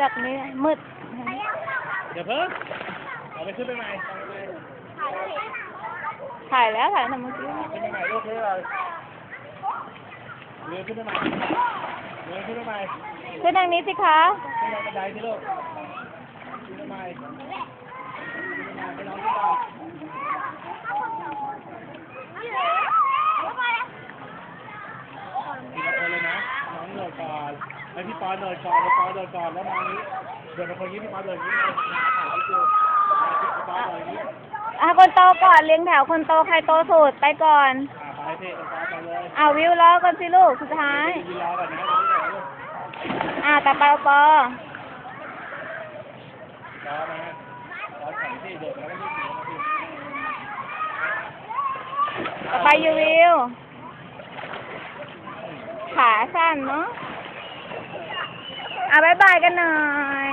จับนี้มืด เดี๋ยวเพิ่งเอาไปขึ้นไปใหม่ถ่ายแล้วถ่ายทำเมื่อกี้ขึ้นไปใหม่ลูกขึ้นไปใหม่เรือขึ้นไปใหม่เรือขึ้นไปใหม่ขึ้นทางนี้สิคะขึ้นไปบันไดสิลูกขึ้นไปใหม่ขึ้นไปใหม่ไปนอนที่ก่อนทีละคนเลยนะน้องเดินก่อนให้พี่ปอนเดินก่อนพี่ปอนเดินก่อนแล้วมองนี้เดินไปคนนี้พี่ปอนเดินนี้เลยถ่ายให้ดูพี่ปอนเดินนี้อะคนโตก่อนเลี้ยงแถวคนโตใครโตสุดไปก่อนอ่าไปพี่พี่ปอนไปเลยเอาวิวล้อกันสิลูกสุดท้ายอก่อนนะอะต่อไปโอปอรอมารอแข่งที่เดินแล้วก็ที่ต่อไปยูวิวขาสั้นเนาะ อะบายบายกันหน่อย